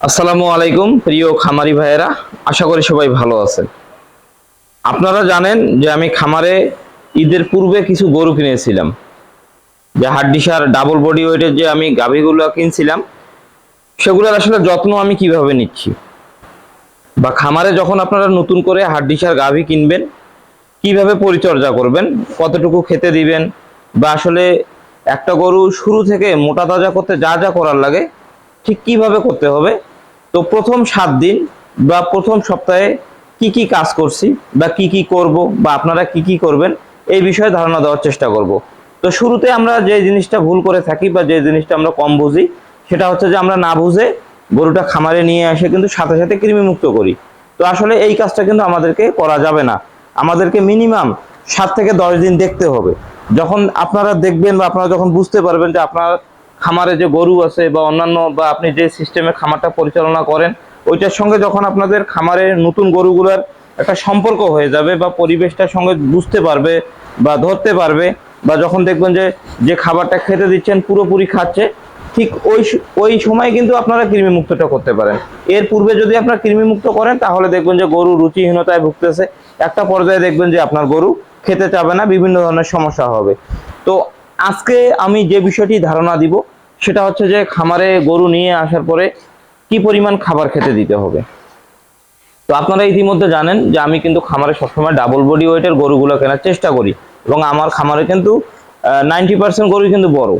আসসালামু আলাইকুম, প্রিয় খামারি ভাইয়েরা। আশা করি সবাই ভালো আছেন। আপনারা জানেন যে আমি খামারে ঈদের পূর্বে কিছু গরু কিনেছিলাম। যে হাড্ডিসার ডাবল বডি ওয়েটের যে আমি গাভীগুলো কিনছিলাম, সেগুলোর আসলে যত্ন আমি কীভাবে নিচ্ছি? বা খামারে যখন আপনারা নতুন করে হাড্ডিসার গাভী কিনবেন, কীভাবে পরিচর্যা করবেন, কতটুকু খেতে দিবেন, বা আসলে একটা গরু শুরু থেকে মোটা তাজা করতে যা যা করার লাগে, ঠিক কীভাবে করতে হবে তো প্রথম সাত দিন বা প্রথম সপ্তাহে কি কি কাজ করছি বা কি কি করব বা আপনারা কি কি করবেন, এই বিষয়ে ধারণা দেওয়ার চেষ্টা করব। তো শুরুতে আমরা যে জিনিসটা ভুল করে থাকি বা যে জিনিসটা আমরা কম বুঝি, সেটা হচ্ছে যে আমরা না বুঝে গরুটা খামারে নিয়ে এসে কিন্তু সাথে সাথে কৃমিমুক্ত করি। তো আসলে এই কাজটা কিন্তু আমাদেরকে করা যাবে না। আমাদেরকে মিনিমাম সাত থেকে দশ দিন দেখতে হবে। যখন আপনারা দেখবেন বা আপনারা যখন বুঝতে পারবেন যে আপনার খামারে যে গরু আছে বা অন্যান্য বা আপনি যে সিস্টেমে খামারটা পরিচালনা করেন, ওইটার সঙ্গে যখন আপনাদের খামারে নতুন গরুগুলোর একটা সম্পর্ক হয়ে যাবে বা পরিবেশটার সঙ্গে বুঝতে পারবে বা ধরতে পারবে বা যখন দেখবেন যে যে খাবারটা খেতে দিচ্ছেন পুরোপুরি খাচ্ছে, ঠিক ওই ওই সময় কিন্তু আপনারা কৃমিমুক্তটা করতে পারেন। এর পূর্বে যদি আপনারা কৃমিমুক্ত করেন, তাহলে দেখবেন যে গরু রুচিহীনতায় ভুগতেছে। একটা পর্যায়ে দেখবেন যে আপনার গরু খেতে চাবে না, বিভিন্ন ধরনের সমস্যা হবে। তো আজকে আমি যে বিষয়টি ধারণা দিব সেটা হচ্ছে যে খামারে গরু নিয়ে আসার পরে কি পরিমাণ খাবার খেতে দিতে হবে? তো আপনারা ইতিমধ্যে জানেন যে আমি কিন্তু খামারে সবসময় ডাবল বডি ওয়েটের গরুগুলো কেনার চেষ্টা করি এবং আমার খামারে কিন্তু নাইনটি পার্সেন্ট গরু কিন্তু বড়।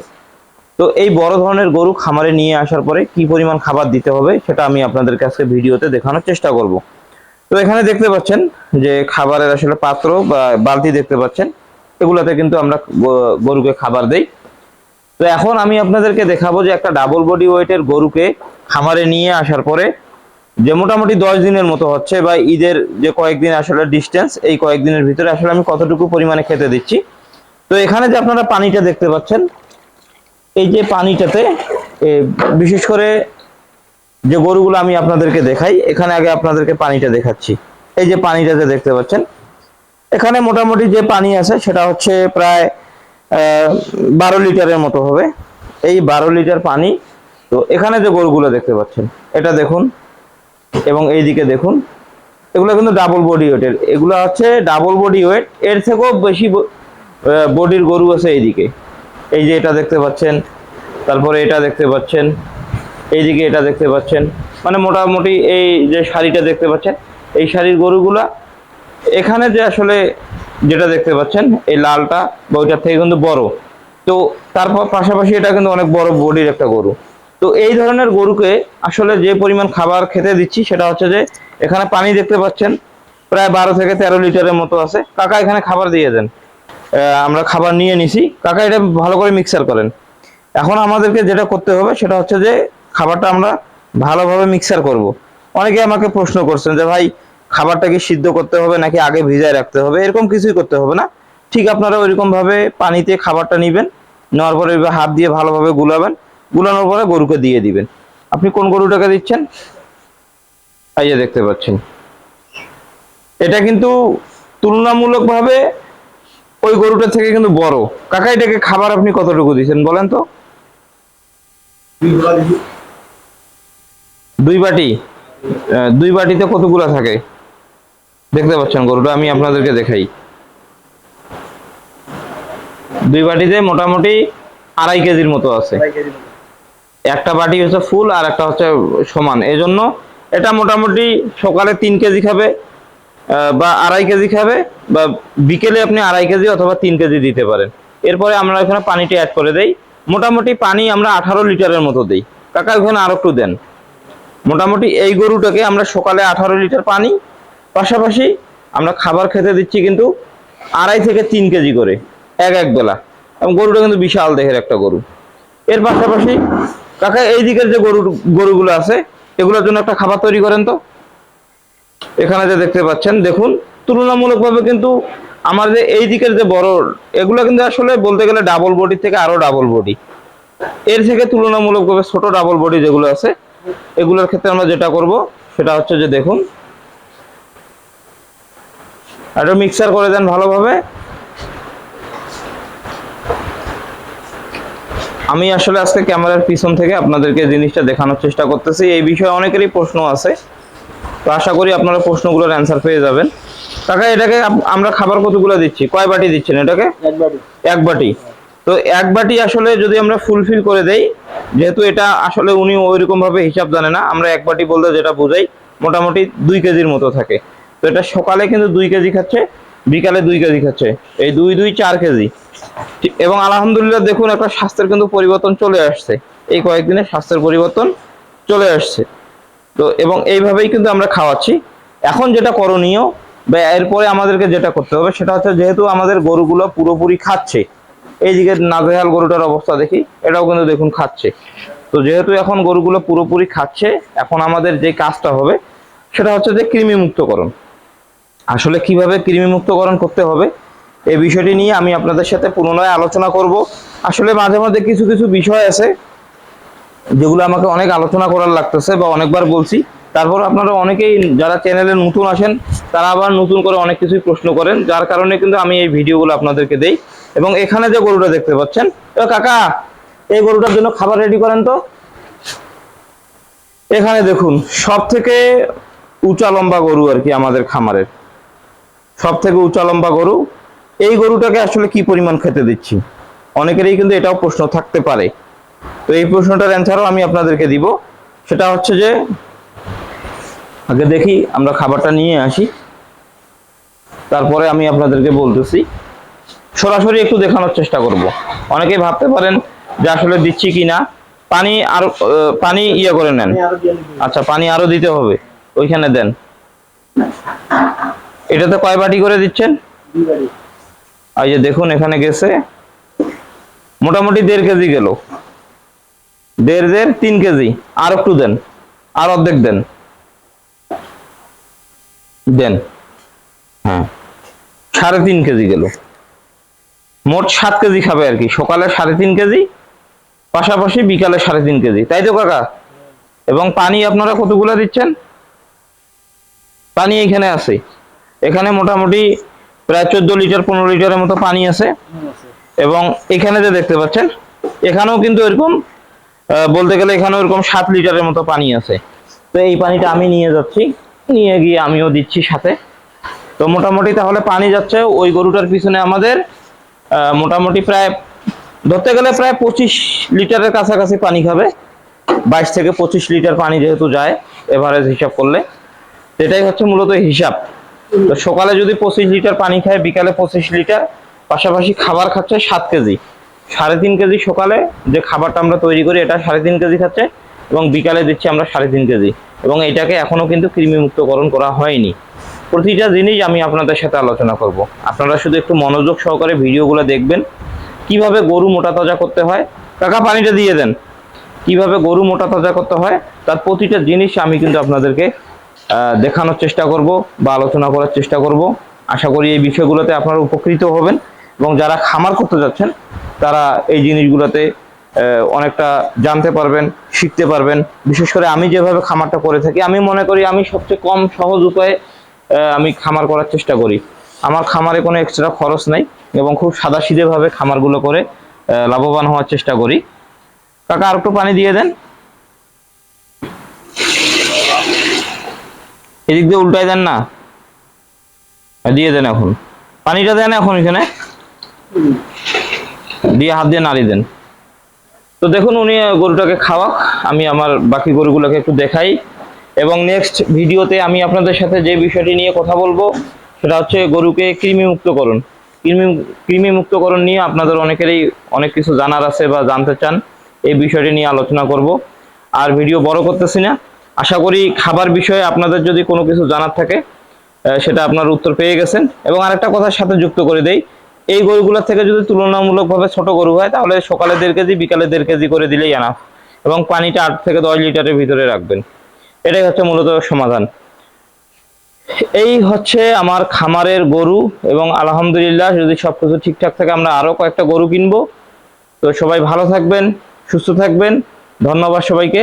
তো এই বড় ধরনের গরু খামারে নিয়ে আসার পরে কি পরিমাণ খাবার দিতে হবে সেটা আমি আপনাদের কাছে ভিডিওতে দেখানোর চেষ্টা করব। তো এখানে দেখতে পাচ্ছেন যে খাবারের আসলে পাত্র বা বালতি দেখতে পাচ্ছেন। এগুলাতে কিন্তু আমরা গরুকে খাবার দেই। তো এখন আমি আপনাদেরকে দেখাবো যে একটা ডাবল বডি ওয়েটের গরুকে খামারে নিয়ে আসার পরে যে মোটামুটি দশ দিনের মতো হচ্ছে বা ঈদের যে কয়েকদিন আসলে ডিস্টেন্স এই কয়েকদিনের ভিতরে আসলে আমি কতটুকু পরিমাণে খেতে দিচ্ছি। তো এখানে যে আপনারা পানিটা দেখতে পাচ্ছেন, এই যে পানিটাতে বিশেষ করে যে গরুগুলো আমি আপনাদেরকে দেখাই, এখানে আগে আপনাদেরকে পানিটা দেখাচ্ছি। এই যে পানিটাতে দেখতে পাচ্ছেন, এখানে মোটামুটি যে পানি আছে সেটা হচ্ছে প্রায় বারো লিটারের মতো হবে। এই বারো লিটার পানি, তো এখানে যে গরুগুলো দেখতে পাচ্ছেন, এটা দেখুন এবং এইদিকে দেখুন, এগুলো কিন্তু ডাবল বডি ওয়েটের এগুলো হচ্ছে ডাবল বডি ওয়েট এর থেকেও বেশি বডির গরু আছে এইদিকে। এই যে এটা দেখতে পাচ্ছেন, তারপরে এটা দেখতে পাচ্ছেন, এইদিকে এটা দেখতে পাচ্ছেন মানে মোটামুটি এই যে শাড়িটা দেখতে পাচ্ছেন, এই শাড়ির গরুগুলা, এখানে যে আসলে যেটা দেখতে পাচ্ছেন, এই লালটা বা ওইটার থেকে কিন্তু বড়। তো তারপর পাশাপাশি এটা কিন্তু অনেক বড় বডির একটা গরু। তো এই ধরনের গরুকে আসলে যে পরিমাণ খাবার খেতে দিচ্ছি, সেটা হচ্ছে যে এখানে পানি দেখতে পাচ্ছেন, প্রায় বারো থেকে তেরো লিটারের মতো আছে। কাকা এখানে খাবার দিয়ে দেন। আমরা খাবার নিয়ে নিছি। কাকা এটা ভালো করে মিক্সার করেন। এখন আমাদেরকে যেটা করতে হবে, সেটা হচ্ছে যে খাবারটা আমরা ভালোভাবে মিক্সার করব। অনেকে আমাকে প্রশ্ন করছেন যে, ভাই খাবারটা কি সিদ্ধ করতে হবে নাকি আগে ভিজায় রাখতে হবে? এরকম কিছুই করতে হবে না। ঠিক আপনারা ওইরকম ভাবে পানিতে খাবারটা নিবেন, নেওয়ার পরে হাত দিয়ে ভালোভাবে গুলাবেন। গুলানোর পরে গরুকে দিয়ে দিবেন। আপনি কোন গরুটাকে দিচ্ছেন? এই যে দেখতে পাচ্ছেন। এটা কিন্তু তুলনামূলকভাবে ওই গরুটা থেকে কিন্তু বড়। কাকা, এটাকে খাবার আপনি কতটুকু দিচ্ছেন বলেন তো? দুই বাটি। দুই বাটিতে কতগুলো থাকে? দেখতে পাচ্ছেন গরুটা আমি আপনাদেরকে দেখাই। দুই বাটিতে মোটামুটি আড়াই কেজির মতো আছে। একটা বাটি হচ্ছে ফুল আর একটা হচ্ছে সমান। এই জন্য এটা মোটামুটি সকালে তিন কেজি খাবে বা আড়াই কেজি খাবে বা বিকেলে আপনি আড়াই কেজি অথবা তিন কেজি দিতে পারেন। এরপরে আমরা এখানে পানিটা অ্যাড করে দেই। মোটামুটি পানি আমরা আঠারো লিটারের মতো দিই। কাকা ওখানে আরও একটু দেন। মোটামুটি এই গরুটাকে আমরা সকালে আঠারো লিটার পানি পাশাপাশি আমরা খাবার খেতে দিচ্ছি কিন্তু আড়াই থেকে তিন কেজি করে, এক এক বেলা। এবং গরুটা কিন্তু বিশাল দেহের একটা গরু। এর পাশাপাশি কাকা এই দিকের যে গরু গরুগুলো আছে, এগুলোর জন্য একটা খাবার তৈরি করেন তো। এখানে যে দেখতে পাচ্ছেন, দেখুন, তুলনামূলকভাবে কিন্তু আমার যে এই দিকের যে বড়, এগুলো কিন্তু আসলে বলতে গেলে ডাবল বডি থেকে আরও ডাবল বডি এর থেকে তুলনামূলকভাবে ছোট ডাবল বডি যেগুলো আছে, এগুলোর ক্ষেত্রে আমরা যেটা করব, সেটা হচ্ছে যে দেখুন একটা মিক্সার করে দেন ভালোভাবে। আমি আসলে আজকে ক্যামেরার পিছন থেকে আপনাদেরকে জিনিসটা দেখানোর চেষ্টা করতেছি। এই বিষয়ে অনেকেরই প্রশ্ন আছে। তো আশা করি আপনারা প্রশ্নগুলোর অ্যান্সার পেয়ে যাবেন। কাকা এটাকে আমরা খাবার কতগুলো দিচ্ছি? কয় বাটি দিচ্ছেন এটাকে? এক বাটি। তো এক বাটি আসলে যদি আমরা ফুলফিল করে দেই যেহেতু এটা আসলে উনি ওইরকম ভাবে হিসাব জানে না আমরা এক বাটি বলতে যেটা বোঝাই মোটামুটি দুই কেজির মতো থাকে। তো এটা সকালে কিন্তু দুই কেজি খাচ্ছে, বিকালে দুই কেজি খাচ্ছে। এই দুই দুই, চার কেজি। এবং আলহামদুলিল্লাহ দেখুন একটা স্বাস্থ্যের কিন্তু পরিবর্তন চলে আসছে। এই কয়েকদিনে স্বাস্থ্যের পরিবর্তন চলে আসছে। তো, এবং এইভাবেই কিন্তু আমরা খাওয়াচ্ছি। এখন যেটা করণীয়, বা এরপরে আমাদেরকে যেটা করতে হবে, সেটা হচ্ছে যেহেতু আমাদের গরুগুলো পুরোপুরি খাচ্ছে, এইদিকে নাজেহাল গরুটার অবস্থা দেখি, এটাও কিন্তু দেখুন খাচ্ছে। তো যেহেতু এখন গরুগুলো পুরোপুরি খাচ্ছে, এখন আমাদের যে কাজটা হবে, সেটা হচ্ছে যে কৃমি মুক্তকরণ আসলে কীভাবে কৃমি মুক্তকরণ করতে হবে এই বিষয়টি নিয়ে আমি আপনাদের সাথে পুনরায় আলোচনা করব। আসলে মাঝে মাঝে কিছু কিছু বিষয় আছে, যেগুলো আমাকে অনেক আলোচনা করার লাগতেছে বা অনেকবার বলছি। তারপর আপনারা অনেকেই যারা চ্যানেলে নতুন আসেন, তারা আবার নতুন করে অনেক কিছুই প্রশ্ন করেন, যার কারণে কিন্তু আমি এই ভিডিওগুলো আপনাদেরকে দেই। এবং এখানে যে গরুটা দেখতে পাচ্ছেন কাকা, এই গরুটার জন্য খাবার রেডি করেন তো? এখানে দেখুন সব থেকে উঁচা লম্বা গরু আর কি আমাদের খামারের। সব থেকে উঁচা লম্বা গরু, এই গরুটাকে আসলে কি পরিমাণ খেতে দিচ্ছি? অনেকেরই কিন্তু এটাও প্রশ্ন থাকতে পারে। তো এই প্রশ্নটার অ্যান্সারও আমি আপনাদেরকে দিব। সেটা হচ্ছে যে, আগে দেখি, আমরা খাবারটা নিয়ে আসি। তারপরে আমি আপনাদেরকে বলতেছি। সরাসরি একটু দেখানোর চেষ্টা করব। অনেকেই ভাবতে পারেন যে আসলে দিচ্ছি কি না। পানি আর পানি ইয়ে করে নেন। আচ্ছা পানি আরও দিতে হবে। ওইখানে দেন। এটাতে কয় বাটি করে দিচ্ছেন? এই যে দেখুন এখানে গেছে। মোটামুটি দেড় কেজি গেল। দেড় দেড় তিন কেজি। আর একটু দেন। আর অর্ধেক দেন। দেন। হ্যাঁ। সাড়ে তিন কেজি গেল। মোট সাত কেজি খাবে আর কি। সকালে সাড়ে তিন কেজি পাশাপাশি বিকালে সাড়ে তিন কেজি। তাই তো কাকা? এবং পানি আপনারা কতগুলো দিচ্ছেন? পানি এখানে আছে। এখানে মোটামুটি প্রায় চোদ্দ লিটার, পনেরো লিটারের মতো পানি আছে। এবং এখানে যে দেখতে পাচ্ছেন, এখানেও কিন্তু এরকম বলতে গেলে এখানেও এরকম সাত লিটারের মতো পানি আছে। তো এই পানিটা আমি নিয়ে যাচ্ছি। নিয়ে গিয়ে আমিও দিচ্ছি সাথে। তো মোটামুটি তাহলে পানি যাচ্ছে ওই গরুটার পিছনে আমাদের মোটামুটি প্রায়, ধরতে গেলে প্রায় পঁচিশ লিটারের কাছাকাছি পানি খাবে। বাইশ থেকে পঁচিশ লিটার পানি যেহেতু যায়, এভারেজ হিসাব করলে। এটাই হচ্ছে মূলত হিসাব। তো সকালে যদি পঁচিশ লিটার পানি খায়, বিকালে পঁচিশ লিটার, পাশাপাশি খাবার খাচ্ছে সাত কেজি। সাড়ে তিন কেজি সকালে যে খাবারটা আমরা তৈরি করি, এটা সাড়ে তিন কেজি খাচ্ছে এবং বিকালে দিচ্ছি আমরা সাড়ে তিন কেজি। এবং এটাকে এখনও কিন্তু কৃমি মুক্তকরণ করা হয়নি। প্রতিটা জিনিস আমি আপনাদের সাথে আলোচনা করব। আপনারা শুধু একটু মনোযোগ সহকারে ভিডিওগুলো দেখবেন। কীভাবে গরু মোটা তাজা করতে হয়? কাকা, পানিটা দিয়ে দেন। কীভাবে গরু মোটা তাজা করতে হয়? তার প্রতিটা জিনিস আমি কিন্তু আপনাদেরকে দেখানোর চেষ্টা করব বা আলোচনা করার চেষ্টা করব। আশা করি এই বিষয়গুলোতে আপনারা উপকৃত হবেন এবং যারা খামার করতে যাচ্ছেন, তারা এই জিনিসগুলোতে অনেকটা জানতে পারবেন, শিখতে পারবেন। বিশেষ করে আমি যেভাবে খামারটা করে থাকি, আমি মনে করি আমি সবচেয়ে কম সহজ উপায়ে আমি খামার করার চেষ্টা করি। আমার খামারে কোনো এক্সট্রা খরচ নাই এবং খুব সাদাসিধেভাবে খামারগুলো করে লাভবান হওয়ার চেষ্টা করি। কাকা আর একটু পানি দিয়ে দেন। এদিক দিয়ে উল্টায় দেন না। দিয়ে দেন এখন। পানিটা দেন এখন এখানে। দিয়ে হাত দিয়ে নাড়ি দেন। তো দেখুন, উনি গরুটাকে খাওয়াক, আমি আমার বাকি গরুগুলোকে একটু দেখাই। এবং নেক্সট ভিডিওতে আমি আপনাদের সাথে যে বিষয়টি নিয়ে কথা বলব, সেটা হচ্ছে গরুকে কৃমি মুক্তকরণ কৃমি কৃমি মুক্তকরণ নিয়ে আপনাদের অনেকেরই অনেক কিছু জানার আছে বা জানতে চান, এই বিষয়টি নিয়ে আলোচনা করব। আর ভিডিও বড় করতেছি না। আশা করি খাবার বিষয়ে আপনাদের যদি কোনো কিছু জানার থাকে সেটা আপনার উত্তর পেয়ে গেছেন। এবং আরেকটা কথার সাথে যুক্ত করে দেই, এই গরুগুলোর থেকে যদি তুলনামূলকভাবে ছোট গরু হয়, তাহলে সকালে দেড় কেজি, বিকালে দেড় কেজি করে দিলেই আনাফ এবং পানিটা আট থেকে দশ লিটারের ভিতরে রাখবেন। এটাই হচ্ছে মূলত সমাধান। এই হচ্ছে আমার খামারের গরু এবং আলহামদুলিল্লাহ যদি সব কিছু ঠিকঠাক থাকে, আমরা আরও কয়েকটা গরু কিনবো। তো সবাই ভালো থাকবেন, সুস্থ থাকবেন। ধন্যবাদ সবাইকে।